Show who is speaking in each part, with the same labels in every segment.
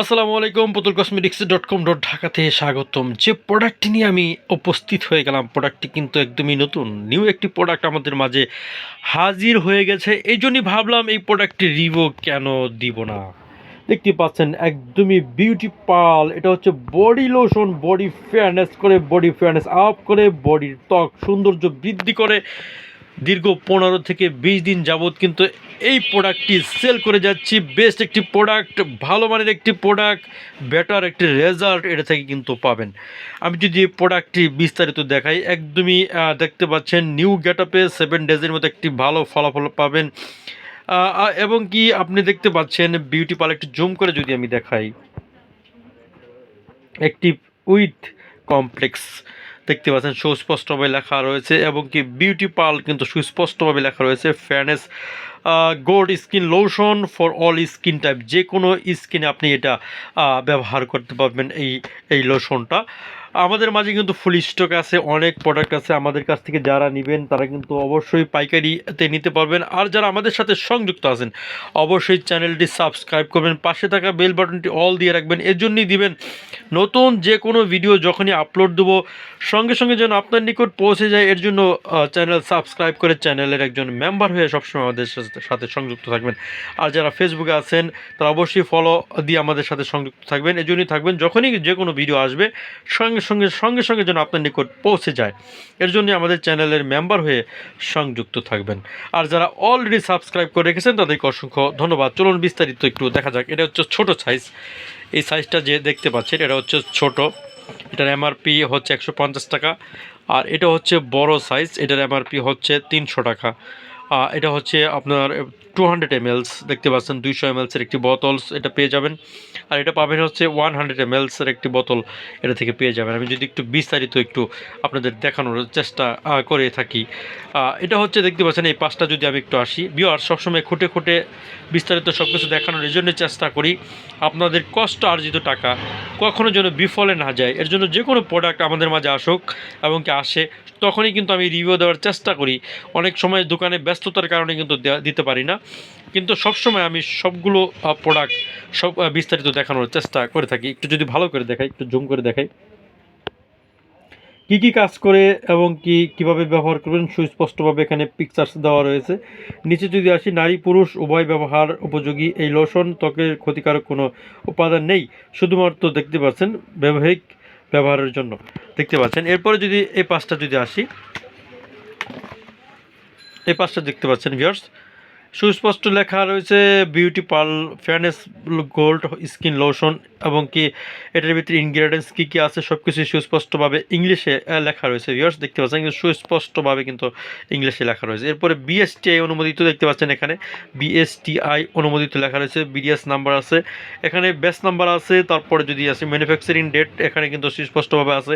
Speaker 1: আসসালামু আলাইকুম পুতুল কসমেটিক্স ডট কম ডট ঢাকাতে স্বাগতম। যে প্রোডাক্টটি নিয়ে আমি উপস্থিত হয়ে গেলাম প্রোডাক্টটি কিন্তু একদমই নতুন নিউ একটি প্রোডাক্ট আমাদের মাঝে হাজির হয়ে গেছে। এই জন্যই ভাবলাম এই প্রোডাক্টটি রিভিউ কেন দিব না? দেখতে পাচ্ছেন, একদমই বিউটি পার্ল এটা হচ্ছে বডি লোশন বডি ফেয়ারনেস করে বডি ফেয়ারনেস আপ করে বডির ত্বক সৌন্দর্য বৃদ্ধি করে। দীর্ঘ পনেরো থেকে বিশ দিন যাবৎ কিন্তু এই প্রোডাক্টটি সেল করে যাচ্ছি। বেস্ট একটি প্রোডাক্ট ভালো মানের একটি প্রোডাক্ট বেটার একটি রেজাল্ট এটা থেকে কিন্তু পাবেন। আমি যদি এই প্রোডাক্টটি বিস্তারিত দেখাই, একদমই দেখতে পাচ্ছেন নিউ গেট আপে সেভেন ডেজের মতো একটি ভালো ফলাফল পাবেন। এবং কি আপনি দেখতে পাচ্ছেন বিউটি পার্লারটি জুম করে যদি আমি দেখাই, একটি উইথ কমপ্লেক্স দেখতে পাচ্ছেন সুস্পষ্টভাবে লেখা রয়েছে এবং কি বিউটি পার্ল কিন্তু সুস্পষ্টভাবে লেখা রয়েছে fairness gold skin lotion for all skin type যে কোনো স্কিনে আপনি এটা ব্যবহার করতে পারবেন এই এই লোশনটা আমাদের মাঝে কিন্তু ফুল স্টক আছে, অনেক প্রোডাক্ট আছে। আমাদের কাছ থেকে যারা নেবেন, তারা কিন্তু অবশ্যই পাইকারিতে নিতে পারবেন। আর যারা আমাদের সাথে সংযুক্ত আছেন, অবশ্যই চ্যানেলটি সাবস্ক্রাইব করবেন, পাশে থাকা বেল বাটনটি অল দিয়ে রাখবেন। এর জন্যই দিবেন, নতুন যে কোনো ভিডিও যখনই আপলোড দেবো, সঙ্গে সঙ্গে যেন আপনার নিকট পৌঁছে যায়, এর জন্য চ্যানেল সাবস্ক্রাইব করে চ্যানেলের একজন মেম্বার হয়ে সবসময় আমাদের সাথে- সাথে সংযুক্ত থাকবেন। আর যারা ফেসবুকে আছেন, তারা অবশ্যই ফলো দিয়ে আমাদের সাথে সংযুক্ত থাকবেন। এই জন্যই থাকবেন, যখনই যে কোনো ভিডিও আসবে, সঙ্গে সঙ্গে সঙ্গে সঙ্গে যেন আপনার নিকট পৌঁছে যায়। এর জন্য আমাদের চ্যানেলের মেম্বার হয়ে সংযুক্ত থাকবেন। আর যারা অলরেডি সাবস্ক্রাইব করে রেখেছেন, তাদেরকে অসংখ্য ধন্যবাদ। চলুন বিস্তারিত একটু দেখা যাক। এটা হচ্ছে ছোট সাইজ এই সাইজটা যে দেখতে পাচ্ছেন, এটা হচ্ছে ছোট। এটার এমআরপি হচ্ছে একশো পঞ্চাশ টাকা। আর এটা হচ্ছে বড় সাইজ এটার এমআরপি হচ্ছে তিনশো টাকা। এটা হচ্ছে আপনার টু হান্ড্রেড এমএলস দেখতে পাচ্ছেন দুইশো এমএলসের একটি বোতল এটা পেয়ে যাবেন। আর এটা পাবেন হচ্ছে ওয়ান হান্ড্রেড এমএলসের একটি বোতল এটা থেকে পেয়ে যাবেন। আমি যদি একটু বিস্তারিত একটু আপনাদের দেখানোর চেষ্টা করে থাকি। এটা হচ্ছে দেখতে পাচ্ছেন এই পাঁচটা যদি আমি একটু আসি। বিয়ার সবসময় খুঁটে খুঁটে বিস্তারিত সব কিছু দেখানোর এই জন্য চেষ্টা করি। আপনাদের কষ্ট আর্জিত টাকা কখনো যেন বিফলে না যায়। এর জন্য যে কোনো প্রোডাক্ট আমাদের মাঝে আসুক এবং কি আসে, তখনই কিন্তু আমি রিভিউ দেওয়ার চেষ্টা করি। অনেক সময় দোকানে ব্যস্ততার কারণে কিন্তু দিতে পারি না। কিন্তু সবসময় আমি সবগুলো প্রোডাক্ট সব বিস্তারিত দেখানোর চেষ্টা করে থাকি। একটু যদি ভালো করে দেখাই, একটু জুম করে দেখাই। কি কি কাজ করে এবং কি কীভাবে ব্যবহার করবেন সুস্পষ্টভাবে এখানে পিকচার্স দেওয়া রয়েছে। নিচে যদি আসি, নারী, পুরুষ, উভয় ব্যবহার উপযোগী। এই লোশন ত্বকের ক্ষতিকারক কোনো উপাদান নেই, শুধুমাত্র দেখতে পাচ্ছেন ব্যবহারিক ব্যবহারের জন্য। দেখতে পাচ্ছেন, এরপরে যদি এই পাঁচটা যদি আসি, এই পাঁচটা দেখতে পাচ্ছেন ভিউয়ার্স সুস্পষ্ট লেখা রয়েছে beauty pearl fairness gold skin lotion এবং কি এটার ভিতরে ইনগ্রেডিয়েন্টস কী কী আছে সব কিছু সুস্পষ্টভাবে ইংলিশে লেখা রয়েছে। ভিউয়ার্স দেখতে পাচ্ছেন কিন্তু সুস্পষ্টভাবে কিন্তু ইংলিশে লেখা রয়েছে। এরপরে বিএসটিআই অনুমোদিত দেখতে পাচ্ছেন এখানে। বিএসটিআই অনুমোদিত লেখা রয়েছে বিডিএস নাম্বার আছে। এখানে বেস নাম্বার আছে, তারপরে যদি আছে ম্যানুফ্যাকচারিং ডেট এখানে কিন্তু সুস্পষ্টভাবে আছে।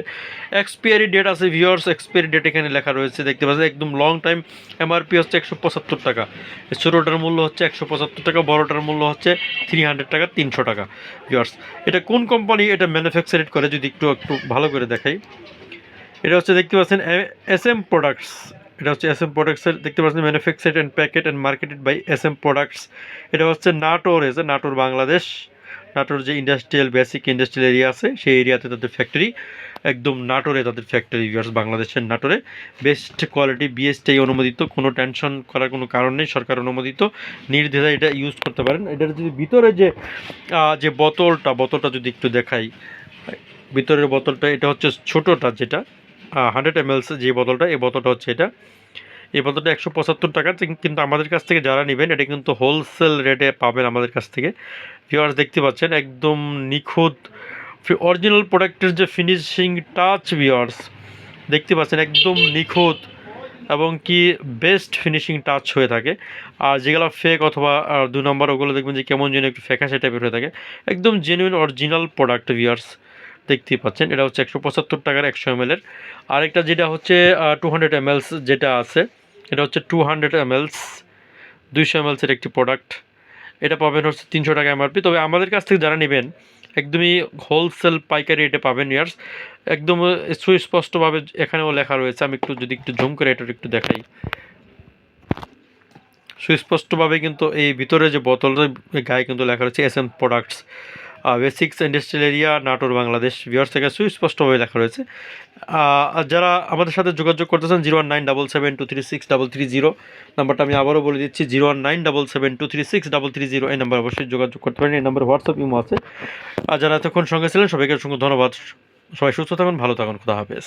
Speaker 1: এক্সপায়ারি ডেট আছে ভিউয়ার্স এক্সপায়ারি ডেট এখানে লেখা রয়েছে, দেখতে পাচ্ছেন, একদম লং টাইম এমআরপি হচ্ছে একশো পঁচাত্তর টাকা। ছোটোটার মূল্য হচ্ছে একশো পঁচাত্তর টাকা, বড়োটার মূল্য হচ্ছে থ্রি হান্ড্রেড টাকা, তিনশো টাকা। ভিউয়ার্স এটা কোন কোম্পানি এটা ম্যানুফ্যাকচারেট করে? যদি একটু একটু ভালো করে দেখাই। এটা হচ্ছে দেখতে পাচ্ছেন এস এম প্রোডাক্টস এটা হচ্ছে এস এম প্রোডাক্টসের দেখতে পাচ্ছেন manufactured and packed and marketed by S M products এটা হচ্ছে নাটোর এসে নাটোর বাংলাদেশ। নাটোর যে ইন্ডাস্ট্রিয়াল বেসিক ইন্ডাস্ট্রিয়াল এরিয়া আছে, সেই এরিয়াতে তাদের ফ্যাক্টরি একদম নাটোরে তাদের ফ্যাক্টরি ভিউয়ার্স বাংলাদেশের নাটোরে। বেস্ট কোয়ালিটি বিএসটাই অনুমোদিত, কোনো টেনশন করার কোনো কারণ নেই, সরকার অনুমোদিত। নির্দ্বিধায় এটা ইউজ করতে পারেন। এটার যদি ভিতরে যে যে বোতলটা বোতলটা যদি একটু দেখাই। ভিতরের বোতলটা, এটা হচ্ছে ছোটোটা যেটা হান্ড্রেড এমএলস যে বোতলটা, এই বোতলটা হচ্ছে এটা। এই বোতলটা একশো পঁচাত্তর টাকা কিন্তু আমাদের কাছ থেকে যারা নেবেন, এটা কিন্তু হোলসেল রেটে পাবেন আমাদের কাছ থেকে। ভিওয়ার্স দেখতে পাচ্ছেন, একদম নিখুঁত অরিজিনাল প্রোডাক্টের যে ফিনিশিং টাচ ভিওয়ার্স দেখতে পাচ্ছেন একদম নিখুঁত এবং কি বেস্ট ফিনিশিং টাচ হয়ে থাকে। আর যেগুলো ফেক অথবা দু নম্বর ওগুলো দেখবেন যে কেমন যেন একটু ফ্যাকাশে টাইপের হয়ে থাকে। একদম জেনুইন অরিজিনাল প্রোডাক্ট ভিওয়ার্স দেখতেই পাচ্ছেন। এটা হচ্ছে একশো পঁচাত্তর টাকার একশো এম এর। আরেকটা যেটা হচ্ছে টু হান্ড্রেড এমএলস যেটা আছে, এটা হচ্ছে টু হান্ড্রেড এমএলস দুইশো এমএলসের একটি প্রোডাক্ট এটা পাবেন হচ্ছে তিনশো টাকা এমআরপি তবে আমাদের কাছ থেকে যারা নেবেন একদমই হোলসেল পাইকারি রেটে পাবেন, ইয়ার্স। একদম সুস্পষ্টভাবে এখানেও লেখা রয়েছে। আমি একটু, যদি একটু জুম করে এটা একটু দেখাই। সুস্পষ্টভাবে কিন্তু এই ভিতরে যে বোতলের গায়ে কিন্তু লেখা রয়েছে S M products BSCIC industrial area Natore, Bangladesh. Viewers থেকে সুস্পষ্টভাবে লেখা রয়েছে। যারা আমাদের সাথে যোগাযোগ করতেছেন zero one nine double seven two three six double three zero নাম্বারটা আমি আবারও বলে দিচ্ছি zero one nine double seven two three six double three zero এই নাম্বার অবশ্যই যোগাযোগ করতে পারেন। এই নাম্বার হোয়াটসঅ্যাপ ইমো আছে। আর যারা এতক্ষণ সঙ্গে ছিলেন, সবাইকে অসংখ্য ধন্যবাদ। সবাই সুস্থ থাকুন, ভালো থাকুন। খুদা হাফেজ।